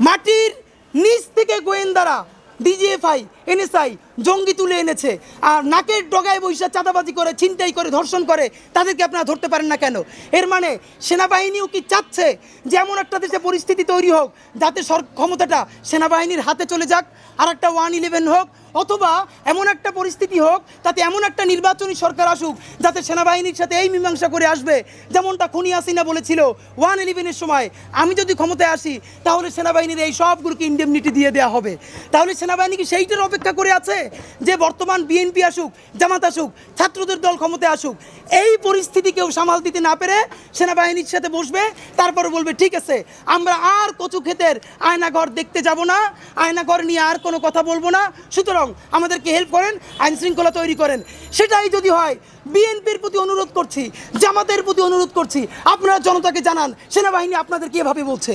মাটির নিচ থেকে গোয়েন্দারা ডিজিএফআই এনএসআই জঙ্গি তুলে এনেছে। আর নাকের ডগায় বৈশা চাঁদাবাজি করে, ছিনতাই করে, ধর্ষণ করে, তাদেরকে আপনারা ধরতে পারেন না কেন? এর মানে সেনাবাহিনীও কি চাচ্ছে যে এমন একটা দেশে পরিস্থিতি তৈরি হোক, যাতে সর ক্ষমতাটা সেনাবাহিনীর হাতে চলে যাক আর একটা ওয়ান ইলেভেন হোক, অথবা এমন একটা পরিস্থিতি হোক, তাতে এমন একটা নির্বাচনী সরকার আসুক, যাতে সেনাবাহিনীর সাথে এই মীমাংসা করে আসবে। যেমনটা খুনি হাসিনা বলেছিল, ওয়ান ইলেভেনের সময়, আমি যদি ক্ষমতায় আসি, তাহলে সেনাবাহিনীর এই সবগুলোকে ইন্ডেমনিটি দিয়ে দেওয়া হবে। তাহলে সেনাবাহিনী কি সেইটার অপেক্ষা করে আছে যে বর্তমান বিএনপি আসুক জামাত আসুক ছাত্রদের দল ক্ষমতায় আসুক এই পরিস্থিতি কেউ সামাল দিতে না পেরে সেনাবাহিনীর সাথে বসবে তারপরে বলবে ঠিক আছে আমরা আর কচু ক্ষেতের আয়নাঘর দেখতে যাব না আয়নাঘর নিয়ে আর কোনো কথা বলব না সুতরাং আমাদেরকে হেল্প করেন আইন শৃঙ্খলা তৈরি করেন। সেটাই যদি হয় বিএনপির প্রতি অনুরোধ করছি জামাতের প্রতি অনুরোধ করছি আপনারা জনতাকে জানান সেনাবাহিনী আপনাদেরকে এভাবে বলছে।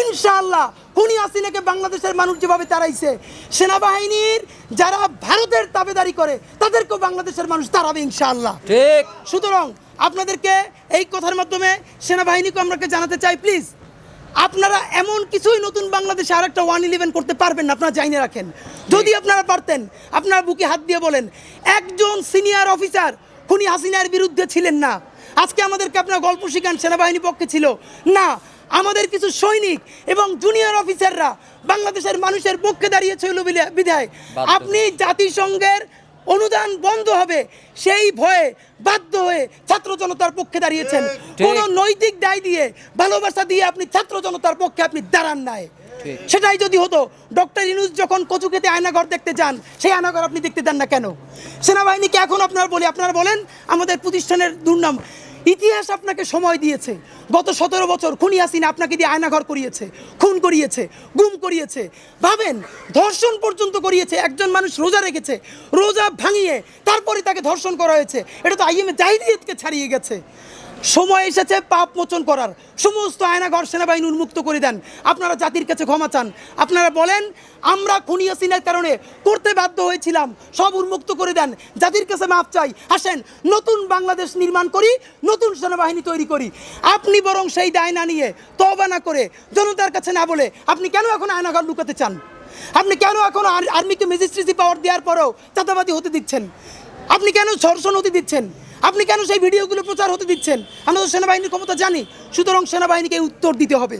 ইনশাআল্লাহ খুনি হাসিনাকে বাংলাদেশের মানুষ যেভাবে তাড়াইছে সেনাবাহিনীর যারা ভারতের তাবেদারি করে তাদেরকেও বাংলাদেশের মানুষ তাড়াবে ইনশাআল্লাহ। ঠিক। সুতরাং আপনাদেরকে এই কথার মাধ্যমে সেনাবাহিনীকে আমরাকে জানাতে চাই প্লিজ। আপনারা এমন কিছুই নতুন বাংলাদেশে আর একটা ওয়ান ইলেভেন করতে পারবেন না আপনারা জানিয়ে রাখেন। যদি আপনারা পারতেন আপনারা বুকে হাত দিয়ে বলেন একজন সিনিয়র অফিসার খুনি হাসিনার বিরুদ্ধে ছিলেন না। আজকে আমাদেরকে আপনার গল্প শিখান সেনাবাহিনী পক্ষে ছিল। না আমাদের কিছু সৈনিক এবং জুনিয়র অফিসাররা বাংলাদেশের মানুষের পক্ষে দাঁড়িয়েছিল বিধায়। আপনি জাতিসংঘের অনুদান বন্ধ হবে সেই ভয়ে বাধ্য হয়ে ছাত্র জনতার পক্ষে দাঁড়িয়েছেন। কোন নৈতিক দায় দিয়ে ভালোবাসা দিয়ে আপনি ছাত্র জনতার পক্ষে আপনি দাঁড়ান নাই। সেটাই যদি হতো ডক্টর ইনুস যখন কচু খেতে আয়নাঘর দেখতে যান সেই আয়নাঘর আপনি দেখতে দেন না কেন? সেনাবাহিনীকে এখন আপনার বলি আপনারা বলেন আমাদের প্রতিষ্ঠানের দুর্নাম ইতিহাস আপনাকে সময় দিয়েছে। গত সতেরো বছর খুনি আসিন আপনাকে দিয়ে আয়নাঘর করিয়েছে, খুন করিয়েছে, গুম করিয়েছে। ভাবেন, ধর্ষণ পর্যন্ত করিয়েছে, একজন মানুষ রোজা রেখেছে, রোজা ভাঙিয়ে তারপরে তাকে ধর্ষণ করা হয়েছে। এটা তো আইএমএ জাহিদিয়তকে ছাড়িয়ে গেছে। সময় এসেছে পাপ মোচন করার। সমস্ত আয়নাঘর সেনাবাহিনী উন্মুক্ত করে দেন। আপনারা জাতির কাছে ক্ষমা চান। আপনারা বলেন, আমরা খুনি হাসিনার কারণে করতে বাধ্য হয়েছিলাম। সব উন্মুক্ত করে দেন। জাতির কাছে মাপ চাই। আসেন, নতুন বাংলাদেশ নির্মাণ করি, নতুন সেনাবাহিনী তৈরি করি। আপনি বরং সেই দায় না নিয়ে তবা না করে জনতার কাছে না বলে আপনি কেন এখন আয়নাঘর লুকাতে চান? আপনি কেন এখন আর- আর্মিকে ম্যাজিস্ট্রেসি পাওয়ার দেওয়ার পরেও চাঁদাবাদী হতে দিচ্ছেন? আপনি কেন ধর্ষণ হতে দিচ্ছেন? আপনি কেন সেই ভিডিওগুলো প্রচার হতে দিচ্ছেন? আমরা তো সেনাবাহিনীর ক্ষমতা জানি। সুতরাং সেনাবাহিনীকে উত্তর দিতে হবে।